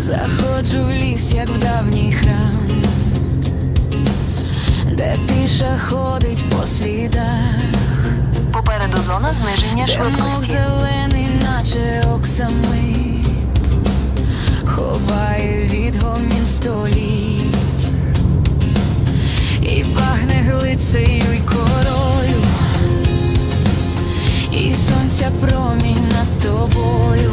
Заходжу в ліс, як в давній храм, де тиша ходить по слідах, Попереду зона зниження де мов зелений, наче оксами, ховає відгомін століть, і пахне глицею й корою, і сонця промінь над тобою,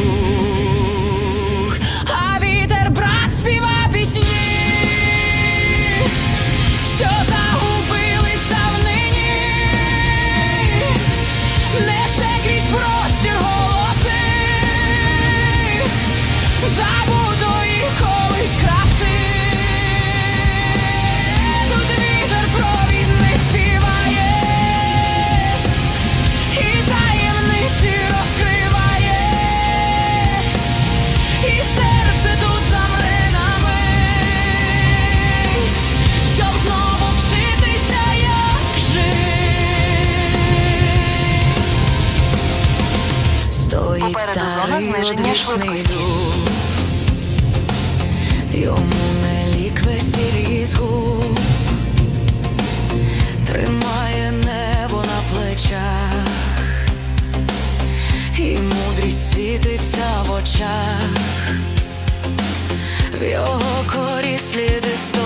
Попереду зона зниження швидкості. Йому не лік весіль губ. Тримає небо на плечах, і мудрість світиться в очах, в його корі сліди століть,